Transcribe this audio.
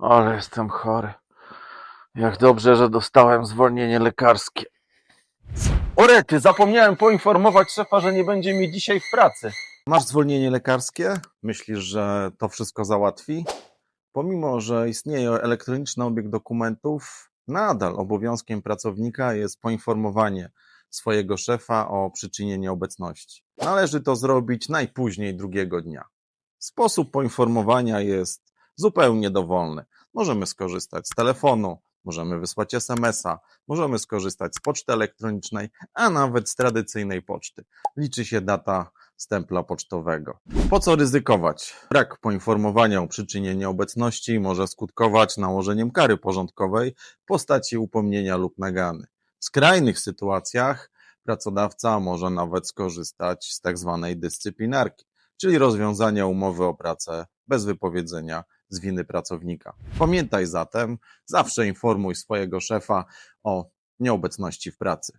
Ale jestem chory. Jak dobrze, że dostałem zwolnienie lekarskie. Orety, zapomniałem poinformować szefa, że nie będzie mi dzisiaj w pracy. Masz zwolnienie lekarskie? Myślisz, że to wszystko załatwi? Pomimo, że istnieje elektroniczny obieg dokumentów, nadal obowiązkiem pracownika jest poinformowanie swojego szefa o przyczynie nieobecności. Należy to zrobić najpóźniej drugiego dnia. Sposób poinformowania jest zupełnie dowolny. Możemy skorzystać z telefonu, możemy wysłać SMS-a, możemy skorzystać z poczty elektronicznej, a nawet z tradycyjnej poczty. Liczy się data stempla pocztowego. Po co ryzykować? Brak poinformowania o przyczynie nieobecności może skutkować nałożeniem kary porządkowej w postaci upomnienia lub nagany. W skrajnych sytuacjach pracodawca może nawet skorzystać z tak zwanej dyscyplinarki, czyli rozwiązania umowy o pracę bez wypowiedzenia z winy pracownika. Pamiętaj zatem, zawsze informuj swojego szefa o nieobecności w pracy.